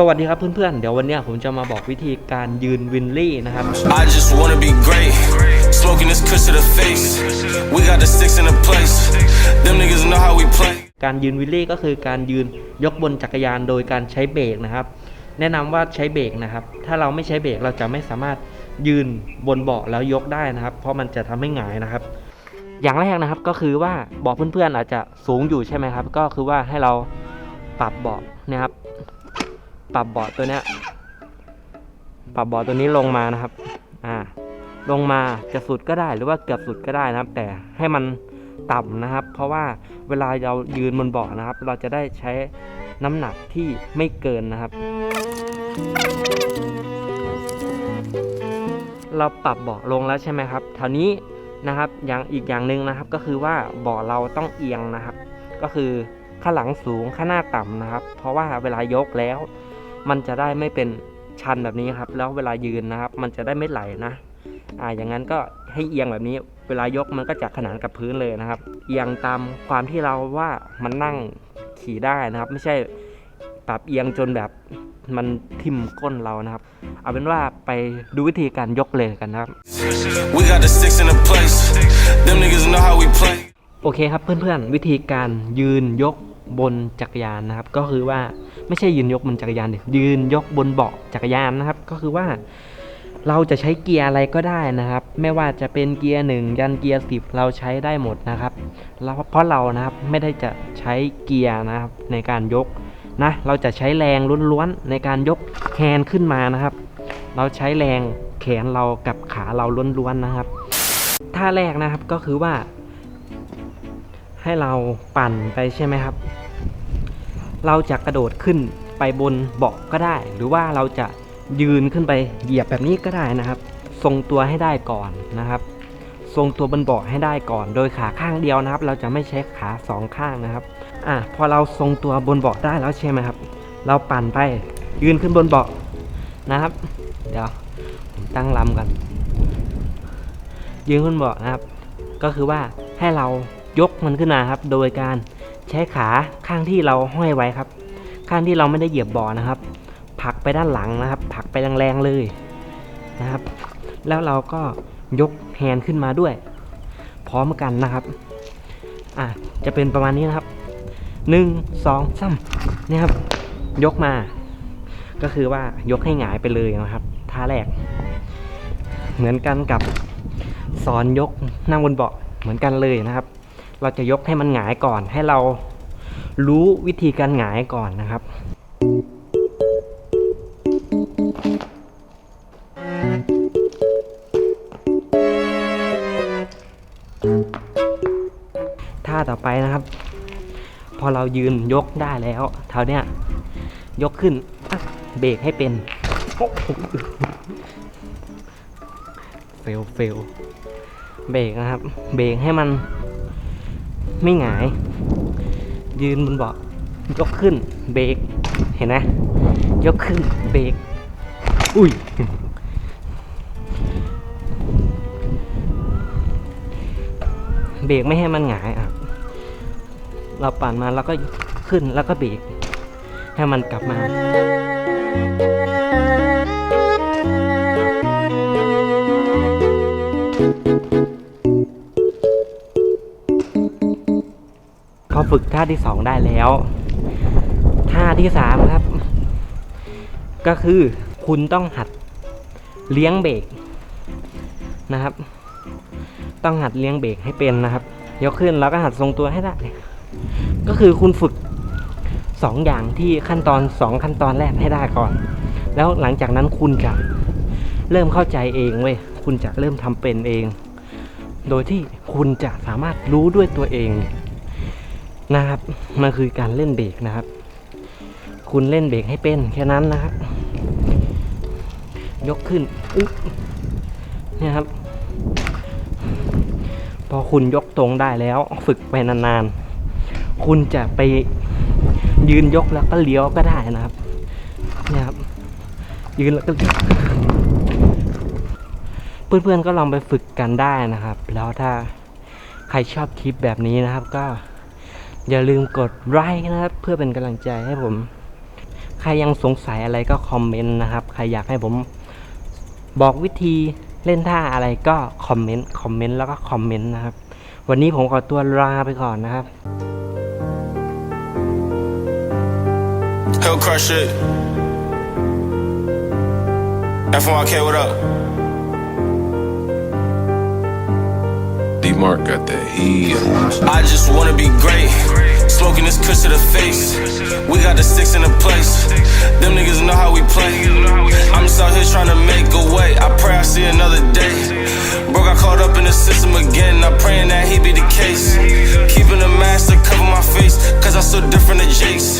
สวัสดีครับเพื่อนๆ เดี๋ยววันเนี้ยผมจะมาบอกวิธีการยืนวินลี่นะครับ I just wanna be great. Smoking this kush to the face. We got the six in the place. Them niggas know how we play. การยืนวิลลี่ก็คือการยืนยกบนจักรยานโดยการใช้เบรกนะครับ แนะนำว่าใช้เบรกนะครับ ถ้าเราไม่ใช้เบรกเราจะไม่สามารถยืนบนเบาะแล้วยกได้นะครับ เพราะมันจะทำให้หงายนะครับ อย่างแรกนะครับก็คือว่าเบาะเพื่อนๆอาจจะสูงอยู่ใช่ไหมครับ ก็คือว่าให้เราปรับเบาะนะครับ ปรับเบาะตัวเนี้ยปรับเบาะตัวนี้ลงมานะครับ อ่า ลงมาจะสุดก็ได้หรือว่าเกือบสุดก็ได้นะครับ แต่ให้มันต่ำนะครับ เพราะว่าเวลาเรายืนบนเบาะนะครับ เราจะได้ใช้น้ำหนักที่ไม่เกินนะครับ เราปรับเบาะลงแล้วใช่ไหมครับท่านี้นะครับอย่างอีกอย่างหนึ่งนะครับก็คือว่าเบาะเราต้องเอียงนะครับ ก็คือข้างหลังสูงข้างหน้าต่ำนะครับ เพราะว่าเวลายกแล้ว มันจะได้ไม่เป็นชันแบบนี้ครับ แล้วเวลายืนนะครับ มันจะได้ไม่ไหลนะ อ่า อย่างนั้นก็ให้เอียงแบบนี้ เวลายกมันก็จะขนานกับพื้นเลยนะครับ เอียงตามความที่เราว่ามันนั่งขี่ได้นะครับ ไม่ใช่ปรับเอียงจนแบบมันทิ่มก้นเรานะครับ เอาเป็นว่าไปดูวิธีการยกเลยกันนะครับ We got the six in the place. Them niggas know how we play. โอเคครับเพื่อนๆ วิธีการยืนยก บนจักรยานนะครับ ก็คือว่าไม่ใช่ยืนยกบนจักรยานดิยืนยกบนเบาะจักรยานนะครับ ก็คือว่าเราจะใช้เกียร์อะไรก็ได้นะครับ ไม่ว่าจะเป็นเกียร์หนึ่งยันเกียร์สิบเราใช้ได้หมดนะครับเพราะเรานะครับไม่ได้จะใช้เกียร์นะครับในการยกนะเราจะใช้แรงล้วนๆในการยกแฮนขึ้นมานะครับ เราใช้แรงแขนเรากับขาเราล้วนๆนะครับท่าแรกนะครับก็คือว่า ให้เราปั่นไปใช่ไหมครับ เราจะกระโดดขึ้นไปบนเบาะก็ได้ หรือว่าเราจะยืนขึ้นไปเหยียบแบบนี้ก็ได้นะครับ ทรงตัวให้ได้ก่อนนะครับ ทรงตัวบนเบาะให้ได้ก่อน โดยขาข้างเดียวนะครับ เราจะไม่ใช้ขาสองข้างนะครับ อะพอเราทรงตัวบนเบาะได้แล้วใช่ไหมครับ เราปั่นไปยืนขึ้นบนเบาะนะครับ เดี๋ยวผมตั้งลำกันยืนขึ้นเบาะนะครับ ก็คือว่าให้เรา ยกมันขึ้นมาครับ โดยการใช้ขาข้างที่เราห้อยไว้ครับ ข้างที่เราไม่ได้เหยียบเบาะนะครับผลักไปด้านหลังนะครับผลักไปแรงๆเลยนะครับ แล้วเราก็ยกแฮนด์ขึ้นมาด้วย พร้อมกันนะครับอะจะเป็นประมาณนี้นะครับหนึ่งสองสามนี่ครับ ยกมา ก็คือว่ายกให้หงายไปเลยนะครับท่าแรก เหมือนกันกับสอนยกนั่งบนเบาะเหมือนกันเลยนะครับ เราจะยกให้มันหงายก่อน ให้เรารู้วิธีการหงายก่อนนะครับ ท่าต่อไปนะครับ พอเรายืนยกได้แล้วเท่าเนี้ยยกขึ้นเบรกให้เป็นเฟลเฟลเบรกนะครับ เบรกให้มัน ไม่หงาย ยืนบนเบาะยกขึ้นเบรกเห็นไหมยกขึ้นเบรกอุ้ยเบรกไม่ให้มันหงายอะเราปั่นมาแล้วก็ขึ้นแล้วก็เบรกให้มันกลับมา ฝึกท่าที่สองได้แล้ว ท่าที่สามครับ ก็คือคุณต้องหัดเลี้ยงเบรกนะครับ ต้องหัดเลี้ยงเบรกให้เป็นนะครับ ยกขึ้นแล้วก็หัดทรงตัวให้ได้ ก็คือคุณฝึกสองอย่างที่ขั้นตอนสองขั้นตอนแรกให้ได้ก่อน แล้วหลังจากนั้นคุณจะเริ่มเข้าใจเองเว้ย คุณจะเริ่มทำเป็นเอง โดยที่คุณจะสามารถรู้ด้วยตัวเอง นะครับมันคือการเล่นเบรกนะครับ คุณเล่นเบรกให้เป็นแค่นั้นนะครับยกขึ้นอุ๊บเนี่ยครับ พอคุณยกตรงได้แล้วฝึกไปนานๆ คุณจะไปยืนยกแล้วก็เลี้ยวก็ได้นะครับเนี่ยครับ ยืนแล้วก็เพื่อนๆก็ลองไปฝึกกันได้นะครับ แล้วถ้าใครชอบคลิปแบบนี้นะครับก็ อย่าลืมกดไลค์นะครับ เพื่อเป็นกำลังใจให้ผม ใครยังสงสัยอะไรก็คอมเมนต์นะครับ ใครอยากให้ผมบอกวิธีเล่นท่าอะไรก็คอมเมนต์คอมเมนต์แล้วก็คอมเมนต์นะครับ วันนี้ผมขอตัวลาไปก่อนนะครับ Hell crush it. F1K, what up? Mark got that heat. I just wanna be great. Smoking this kush to the face. We got the six in the place. Them niggas know how we play. I'm just out here trying to make a way. I pray I see another day. Bro got caught up in the system again. I'm praying that he be the case.